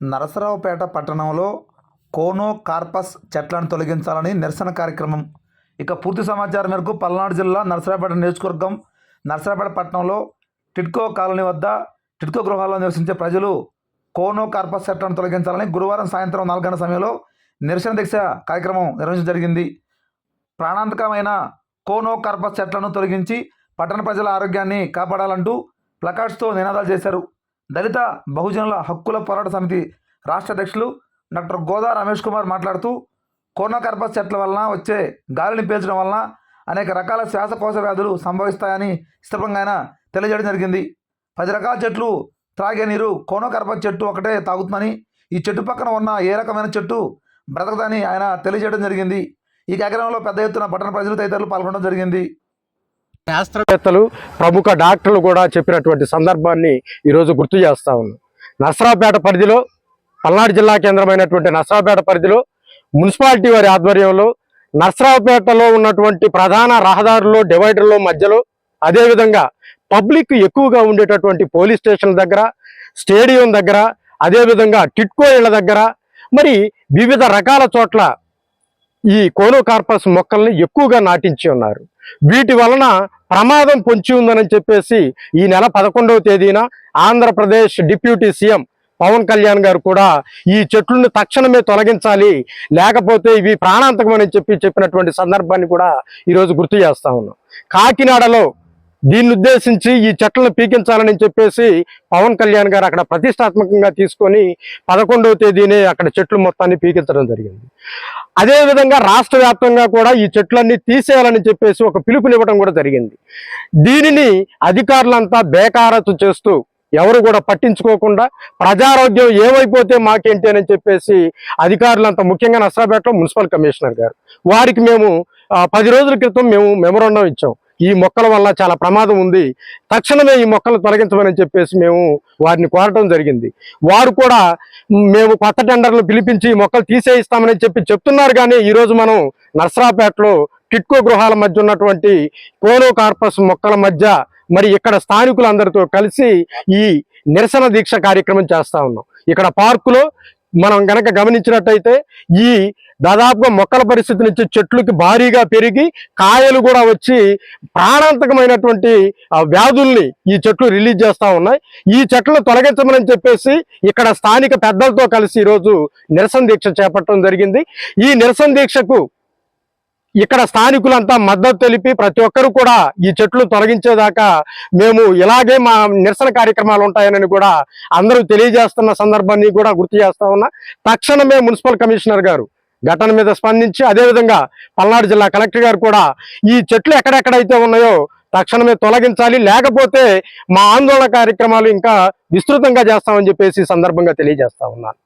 నరసరావుపేట పట్టణంలో కోనో కార్పస్ చెట్లను తొలగించాలని నిరసన కార్యక్రమం. ఇక పూర్తి సమాచారం మేరకు పల్నాడు జిల్లా నరసరావుపేట నియోజకవర్గం నరసరావుపేట పట్టణంలో టిట్కో కాలనీ వద్ద టిట్కో గృహాల్లో నివసించే ప్రజలు కోనో కార్పస్ చెట్లను తొలగించాలని గురువారం సాయంత్రం నాలుగు గంటల సమయంలో నిరసన దీక్ష కార్యక్రమం నిర్వహించడం జరిగింది. ప్రాణాంతకమైన కోనో కార్పస్ చెట్లను తొలగించి పట్టణ ప్రజల ఆరోగ్యాన్ని కాపాడాలంటూ ప్లకార్డ్స్తో నినాదాలు చేశారు. దళిత బహుజనుల హక్కుల పోరాట సమితి రాష్ట్ర అధ్యక్షులు డాక్టర్ గోదా రమేష్ కుమార్ మాట్లాడుతూ కోనో చెట్ల వలన వచ్చే గాలిని పీల్చడం వలన అనేక రకాల శ్వాసకోశ వ్యాధులు సంభవిస్తాయని ఇష్టంగా ఆయన తెలియజేయడం జరిగింది. పది రకాల చెట్లు త్రాగే నీరు కోనోకర్పస్ చెట్టు ఒకటే తాగుతుందని ఈ చెట్టు పక్కన ఉన్న ఏ రకమైన చెట్టు బ్రతకదని ఆయన తెలియజేయడం జరిగింది. ఈ కార్యక్రమంలో పెద్ద ఎత్తున పట్టణ ప్రజలు తదితరులు పాల్గొనడం జరిగింది. శాస్త్రవేత్తలు ప్రముఖ డాక్టర్లు కూడా చెప్పినటువంటి సందర్భాన్ని ఈరోజు గుర్తు చేస్తా ఉన్నాం. నసరాపేట పరిధిలో పల్నాడు జిల్లా కేంద్రమైనటువంటి నసరాపేట పరిధిలో మున్సిపాలిటీ వారి ఆధ్వర్యంలో నసరాపేటలో ఉన్నటువంటి ప్రధాన రహదారుల్లో డివైడర్లో మధ్యలో అదేవిధంగా పబ్లిక్ ఎక్కువగా ఉండేటటువంటి పోలీస్ స్టేషన్ దగ్గర స్టేడియం దగ్గర అదేవిధంగా టిట్కో ఇళ్ళ దగ్గర మరి వివిధ రకాల చోట్ల ఈ కోనోకార్పస్ మొక్కల్ని ఎక్కువగా నాటించి ఉన్నారు. వీటి వలన ప్రమాదం పొంచి ఉందని చెప్పేసి ఈ నెల పదకొండవ తేదీన ఆంధ్రప్రదేశ్ డిప్యూటీ సీఎం పవన్ కళ్యాణ్ గారు కూడా ఈ చెట్లను తక్షణమే తొలగించాలి లేకపోతే ఇవి ప్రాణాంతకమని చెప్పి చెప్పినటువంటి సందర్భాన్ని కూడా ఈరోజు గుర్తు చేస్తా ఉన్నాం. కాకినాడలో దీన్ని ఉద్దేశించి ఈ చెట్లను పీకించాలని చెప్పేసి పవన్ కళ్యాణ్ గారు అక్కడ ప్రతిష్టాత్మకంగా తీసుకొని పదకొండవ తేదీనే అక్కడ చెట్లు మొత్తాన్ని పీకించడం జరిగింది. అదేవిధంగా రాష్ట్ర వ్యాప్తంగా కూడా ఈ చెట్లన్నీ తీసేయాలని చెప్పేసి ఒక పిలుపునివ్వడం కూడా జరిగింది. దీనిని అధికారులంతా బేకారతు చేస్తూ ఎవరు కూడా పట్టించుకోకుండా ప్రజారోగ్యం ఏమైపోతే మాకేంటి అని చెప్పేసి అధికారులంతా ముఖ్యంగా నష్టపెట్టడం మున్సిపల్ కమిషనర్ గారు. వారికి మేము పది రోజుల క్రితం మేము మెమొరండం ఇచ్చాం. ఈ మొక్కల వల్ల చాలా ప్రమాదం ఉంది. తక్షణమే ఈ మొక్కలు తొలగించమని చెప్పేసి మేము వారిని కోరటం జరిగింది. వారు కూడా మేము కొత్త టెండర్లు పిలిపించి మొక్కలు తీసేయిస్తామని చెప్పి చెప్తున్నారు కానీ ఈరోజు మనం నర్సరాపేటలో టిట్కో గృహాల మధ్య ఉన్నటువంటి కోనో కార్పస్ మొక్కల మధ్య మరి ఇక్కడ స్థానికులందరితో కలిసి ఈ నిరసన దీక్ష కార్యక్రమం చేస్తా ఉన్నాం. ఇక్కడ పార్కులో మనం గనక గమనించినట్టయితే ఈ దాదాపుగా మొక్కల పరిస్థితి నుంచి చెట్లకి భారీగా పెరిగి కాయలు కూడా వచ్చి ప్రాణాంతకమైనటువంటి ఆ, వ్యాధుల్ని ఈ చెట్లు రిలీజ్ చేస్తూ ఉన్నాయి. ఈ చెట్లను తొలగించమని చెప్పేసి ఇక్కడ స్థానిక పెద్దలతో కలిసి ఈరోజు నిరసన దీక్ష చేపట్టడం జరిగింది. ఈ నిరసన దీక్షకు ఇక్కడ స్థానికులంతా మద్దతు తెలిపి ప్రతి ఒక్కరు కూడా ఈ చెట్లు తొలగించేదాకా మేము ఇలాగే మా నిరసన కార్యక్రమాలు ఉంటాయని కూడా అందరూ తెలియజేస్తున్న సందర్భాన్ని కూడా గుర్తు చేస్తా ఉన్నా. తక్షణమే మున్సిపల్ కమిషనర్ గారు ఘటన మీద స్పందించి అదేవిధంగా పల్నాడు జిల్లా కలెక్టర్ గారు కూడా ఈ చెట్లు ఎక్కడెక్కడైతే ఉన్నాయో తక్షణమే తొలగించాలి. లేకపోతే మా ఆందోళన కార్యక్రమాలు ఇంకా విస్తృతంగా చేస్తామని చెప్పేసి సందర్భంగా తెలియజేస్తా ఉన్నాను